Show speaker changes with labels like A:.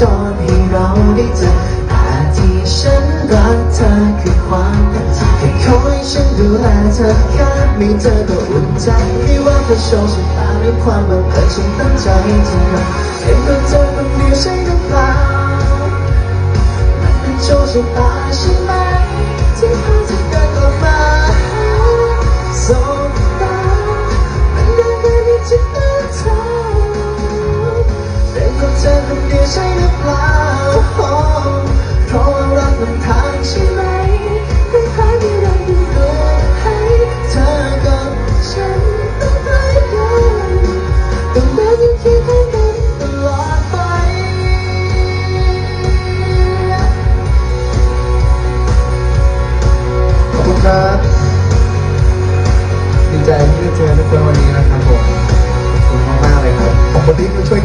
A: จรให้เราได้เจอแต่ที่ฉันรักเธอคือความเป็นจริงแค่คอยฉันดูแลเธอแค่มีเธอก็อุ่นใจไม่ว่าจะโชคชะตาหรือความบังเอิญฉันตั้งใจจะรักเป็นตัวเธอคนเดียวใช่หรือเปล่ามันเป็นโชคชะตาใช่ไหม ใช่หรือเปล่าเพรารักมันทางใช่ไหมเป็นใครที่เราดูเกินให้เธอกับฉันต้องไปกันต้องเดินอยู่เคีงข้างกันตลอดไปขอบคุณครัดีใจที่ได้เจอทุกคนวันนี้นะครับผมขอบคุณมากๆเลย
B: ครับขอบคุณที่
A: มาช่วย